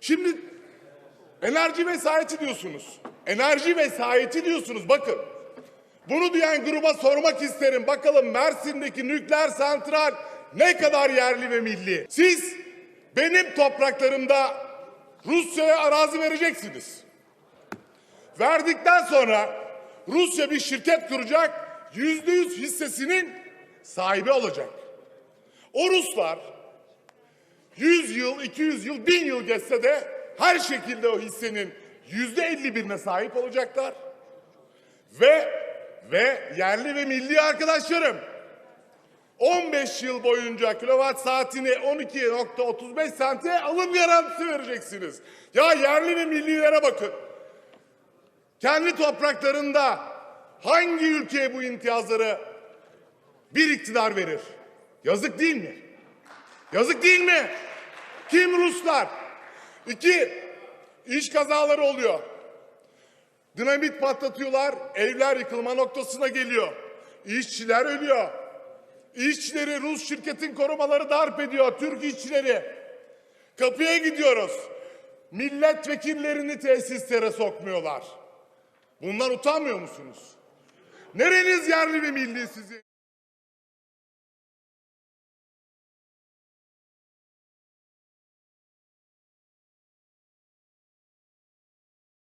Şimdi enerji vesayeti diyorsunuz. Enerji vesayeti diyorsunuz bakın. Bunu diyen gruba sormak isterim. Bakalım Mersin'deki nükleer santral ne kadar yerli ve milli? Siz benim topraklarımda Rusya'ya arazi vereceksiniz. Verdikten sonra Rusya bir şirket kuracak, yüzde yüz hissesinin sahibi olacak. O Ruslar 100 yıl, 200 yıl, 1000 yıl geçse de her şekilde o hissenin yüzde 51'ine sahip olacaklar. Ve ve yerli ve milli arkadaşlarım 15 yıl boyunca kilowatt saatini 12.35 sente alım garantisi vereceksiniz. Ya yerli ve millilere bakın. Kendi topraklarında hangi ülkeye bu imtiyazları bir iktidar verir? Yazık değil mi? Yazık değil mi? Kim Ruslar? İki, iş kazaları oluyor. Dinamit patlatıyorlar, evler yıkılma noktasına geliyor. İşçiler ölüyor. İşçileri Rus şirketin korumaları darp ediyor, Türk işçileri. Kapıya gidiyoruz. Milletvekillerini tesislere sokmuyorlar. Bundan utanmıyor musunuz? Nereniz yerli ve milli sizin?